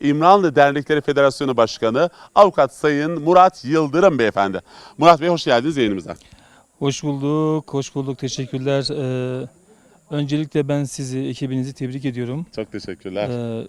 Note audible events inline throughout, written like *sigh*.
İmranlı Dernekleri Federasyonu Başkanı Avukat Sayın Murat Yıldırım Beyefendi. Murat Bey hoş geldiniz yayınımıza. Hoş bulduk, hoş bulduk. Teşekkürler. Ee, öncelikle ben sizi, ekibinizi tebrik ediyorum. Çok teşekkürler. Ee,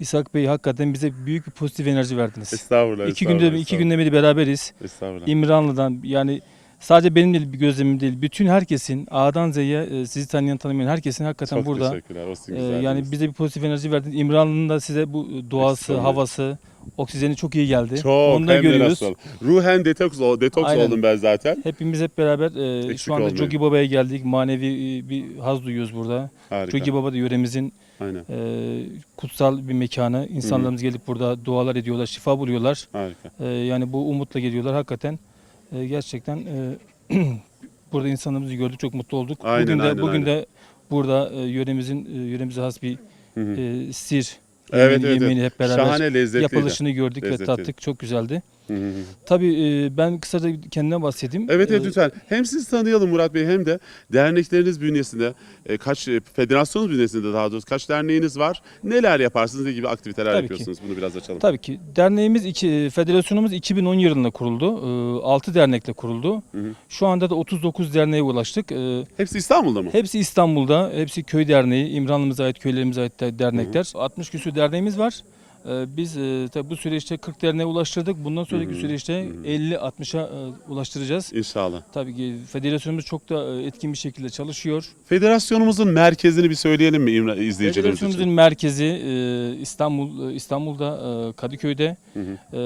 İshak Bey hakikaten bize büyük bir pozitif enerji verdiniz. estağfurullah. İki estağfurullah, günde iki estağfurullah. günden beri beraberiz. Estağfurullah. İmranlı'dan yani sadece benim değil, bir gözlemim değil. Bütün herkesin A'dan Z'ye e, sizi tanıyan tanımayan herkesin hakikaten Çok burada. teşekkürler. O sizin e, güzelliğiniz. yani bize bir pozitif enerji verdiniz. İmranlı'nın da size bu doğası, olmayın. havası, oksijeni çok iyi geldi. çok Onu da hem de görüyoruz. nasıl. Ruhen detoks, ol- detoks Aynen. oldum ben zaten. Hepimiz hep beraber e, Eksik şu anda olmayın. Jogi Baba'ya geldik. Manevi e, bir haz duyuyoruz burada. Harika. Jogi Baba da yöremizin Aynen. e, kutsal bir mekanı. İnsanlarımız gelip burada dualar ediyorlar, şifa buluyorlar. Harika. E, yani bu umutla geliyorlar. Hakikaten e, gerçekten e, *clears throat* burada insanlarımızı gördük, çok mutlu olduk. Aynen, bugün de aynen, bugün aynen. de burada e, yöremizin e, yöremize has bir Hı hı. e, sir Evet, yemeğini, evet, yemeğini hep beraber Şahane lezzetliydi. yapılışını gördük ve Lezzetliydi. tattık. Çok güzeldi. Hı hı hı. Tabii e, ben kısaca kendimden bahsedeyim. Evet evet E, lütfen. Hem sizi tanıyalım Murat Bey hem de dernekleriniz bünyesinde e, kaç e, federasyonunuz bünyesinde daha doğrusu kaç derneğiniz var? Neler yaparsınız? Ne gibi aktiviteler Tabii ki. yapıyorsunuz? Bunu biraz açalım. Tabii ki. Derneğimiz, iki, federasyonumuz 2010 yılında kuruldu. 6 dernekle kuruldu. Hı hı. Şu anda da 39 derneğe ulaştık. E, Hepsi İstanbul'da mı? Hepsi İstanbul'da, hepsi köy derneği, İmranlımıza ait, köylerimize ait de- dernekler. 60 küsur derneğimiz var. E, Biz e, tabii bu süreçte 40 derneğe ulaştırdık. Bundan sonraki süreçte hı hı. 50-60'a e, ulaştıracağız. İnşallah. Tabii ki federasyonumuz çok da e, etkin bir şekilde çalışıyor. Federasyonumuzun merkezini bir söyleyelim mi İmra- izleyicilerimiz Federasyonumuzun için? merkezi e, İstanbul, İstanbul'da e, Kadıköy'de. Hı hı. E,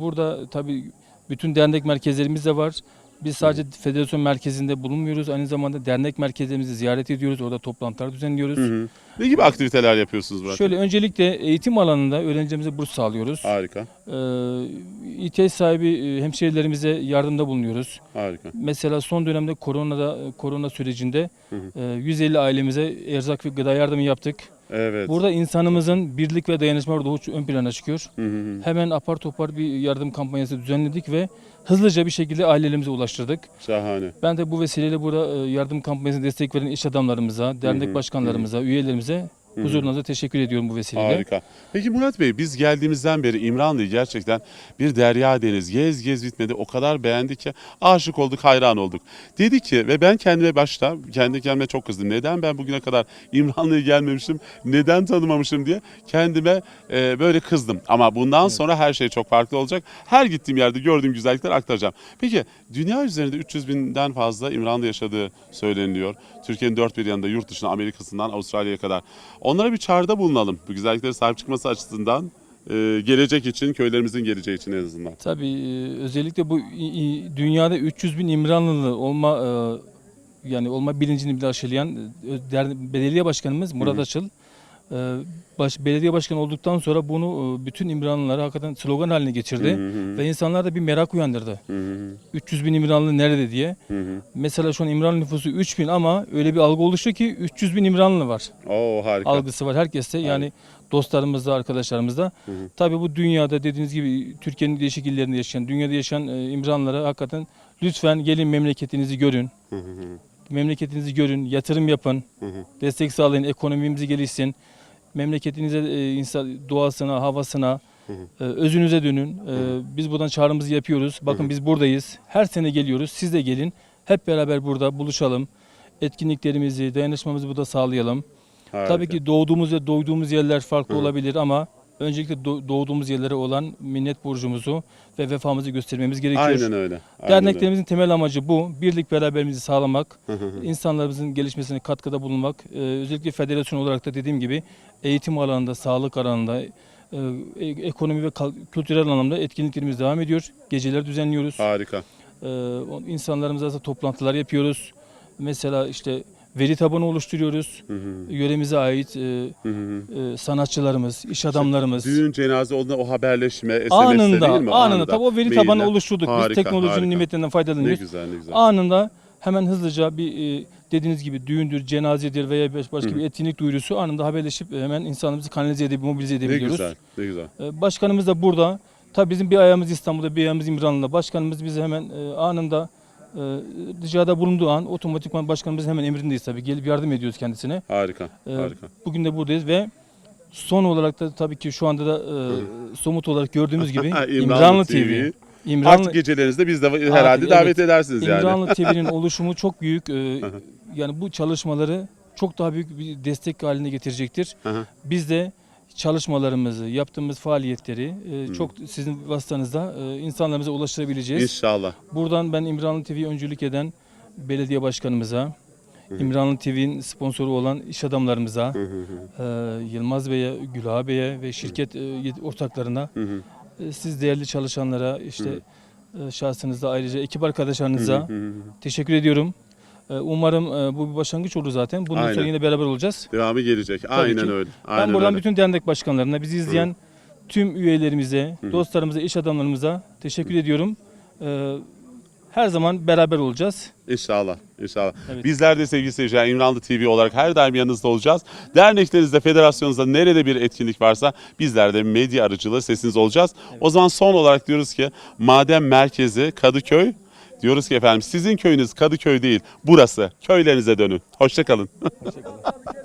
burada tabii bütün dernek merkezlerimiz de var. Biz sadece federasyon merkezinde bulunmuyoruz. Aynı zamanda dernek merkezlerimizi ziyaret ediyoruz. Orada toplantılar düzenliyoruz. Hı hı. Ne gibi aktiviteler yapıyorsunuz Murat? Şöyle öncelikle eğitim alanında öğrencilerimize burs sağlıyoruz. Harika. Ee, ihtiyaç sahibi e, hemşehrilerimize yardımda bulunuyoruz. Harika. Mesela son dönemde koronada korona sürecinde e, 150 ailemize erzak ve gıda yardımı yaptık. Evet. Burada insanımızın birlik ve dayanışma ruhu ön plana çıkıyor. Hı hı hı. Hemen apar topar bir yardım kampanyası düzenledik ve hızlıca bir şekilde ailelerimize ulaştırdık. Şahane. Ben de bu vesileyle burada e, yardım kampanyasına destek veren iş adamlarımıza, dernek hı, başkanlarımıza, üyelerimize Hı hı. Huzurunuza teşekkür ediyorum bu vesileyle. Harika. Peki Murat Bey biz geldiğimizden beri İmranlı'yı gerçekten bir derya deniz gez gez bitmedi. O kadar beğendik ki aşık olduk, hayran olduk. Dedi ki ve ben kendime başta kendi kendime çok kızdım. Neden ben bugüne kadar İmranlı'ya gelmemişim, neden tanımamışım diye kendime e, böyle kızdım. Ama bundan sonra her şey çok farklı olacak. Her gittiğim yerde gördüğüm güzellikleri aktaracağım. Peki dünya üzerinde 300 binden fazla İmranlı yaşadığı söyleniliyor. Türkiye'nin dört bir yanında yurt dışına Amerika'sından Avustralya'ya kadar. Onlara bir çağrıda bulunalım. Bu güzelliklere sahip çıkması açısından e, gelecek için, köylerimizin geleceği için en azından. Tabii e, özellikle bu dünyada 300 bin İmranlılı olma e, yani olma bilincini bile aşılayan belediye başkanımız Murat. Açıl baş, belediye başkanı olduktan sonra bunu e, bütün İmranlılara hakikaten slogan haline geçirdi Hı hı ve insanlarda bir merak uyandırdı. Hı hı 300 bin İmranlı nerede diye. hı hı. Mesela şu an İmranlı nüfusu 3 bin ama öyle bir algı oluştu ki 300 bin İmranlı var. Oo harika. Algısı var herkeste yani dostlarımızda, arkadaşlarımızda. Hı hı. Tabii bu dünyada dediğiniz gibi Türkiye'nin değişik illerinde yaşayan, dünyada yaşayan e, İmranlılara hakikaten lütfen gelin memleketinizi görün. Hı hı. Memleketinizi görün, yatırım yapın, Hı hı. destek sağlayın, ekonomimiz gelişsin. Memleketinize, e, insan doğasına, havasına, e, özünüze dönün. E, Biz buradan çağrımızı yapıyoruz. Bakın biz buradayız. Her sene geliyoruz. Siz de gelin. Hep beraber burada buluşalım. Etkinliklerimizi, dayanışmamızı burada sağlayalım. Harika. Tabii ki doğduğumuz ve doyduğumuz yerler farklı olabilir ama öncelikle do- doğduğumuz yerlere olan minnet borcumuzu ve vefamızı göstermemiz gerekiyor. Aynen öyle. Aynen öyle. Derneklerimizin temel amacı bu. Birlik beraberliğimizi sağlamak, insanlarımızın gelişmesine katkıda bulunmak. Ee, özellikle federasyon olarak da dediğim gibi eğitim alanında, sağlık alanında, e, e- ekonomi ve kültürel anlamda etkinliklerimiz devam ediyor. Geceler düzenliyoruz. Harika. Ee, insanlarımızla toplantılar yapıyoruz. Mesela işte veri tabanı oluşturuyoruz. Hı hı. Yöremize ait e, Hı hı. e, sanatçılarımız, iş adamlarımız Düğün, cenaze olduğunda o haberleşme, SMS'te anında, değil mi? anında, tabii o veri tabanı oluşturduk. Harika, Biz teknolojinin harika. nimetlerinden Ne faydalanıyoruz. güzel ne güzel. Anında hemen hızlıca bir e, dediğiniz gibi düğündür, cenazedir veya baş- başka Hı. bir etkinlik duyurusu anında haberleşip hemen insanımızı kanalize edip mobilize Ne edebiliyoruz. güzel, ne güzel. E, Başkanımız da burada. Tabii bizim bir ayağımız İstanbul'da, bir ayağımız İmranlı'da. Başkanımız bize hemen e, anında e, ricada bulunduğu an otomatikman başkanımız hemen emrindeyiz tabii. Gelip yardım ediyoruz kendisine. Harika, E, harika. Bugün de buradayız ve Son olarak da tabii ki şu anda da e, somut olarak gördüğümüz gibi *laughs* İmranlı İmranlı, TV. TV. İmranlı, Artık gecelerinizde biz de herhalde Artık, davet evet. edersiniz yani. İmranlı *laughs* TV'nin oluşumu çok büyük. e, yani bu çalışmaları çok daha büyük bir destek haline getirecektir. Biz de çalışmalarımızı, yaptığımız faaliyetleri e, çok sizin vasıtanızda e, insanlarımıza ulaştırabileceğiz. İnşallah. Buradan ben İmranlı TV'ye öncülük eden belediye başkanımıza, İmranlı TV'nin sponsoru olan iş adamlarımıza, e, Yılmaz Bey'e, Gülha Bey'e ve şirket e, ortaklarına, e, siz değerli çalışanlara, işte e, şahsınızda ayrıca ekip arkadaşlarınıza teşekkür ediyorum. E, Umarım e, bu bir başlangıç olur zaten. Bundan Aynen. sonra yine beraber olacağız. Devamı gelecek. Aynen ki. öyle. Ben Aynen buradan öyle. bütün dernek başkanlarına, bizi izleyen tüm üyelerimize, dostlarımıza, iş adamlarımıza teşekkür ediyorum. E, her zaman beraber olacağız. İnşallah. İnşallah. Evet. Bizler de sevgili seyirciler İmranlı TV olarak her daim yanınızda olacağız. Derneklerinizde, federasyonunuzda nerede bir etkinlik varsa bizler de medya aracılığı sesiniz olacağız. O zaman son olarak diyoruz ki madem merkezi Kadıköy diyoruz ki efendim sizin köyünüz Kadıköy değil burası. Köylerinize dönün. Hoşçakalın. Hoşçakalın. *laughs*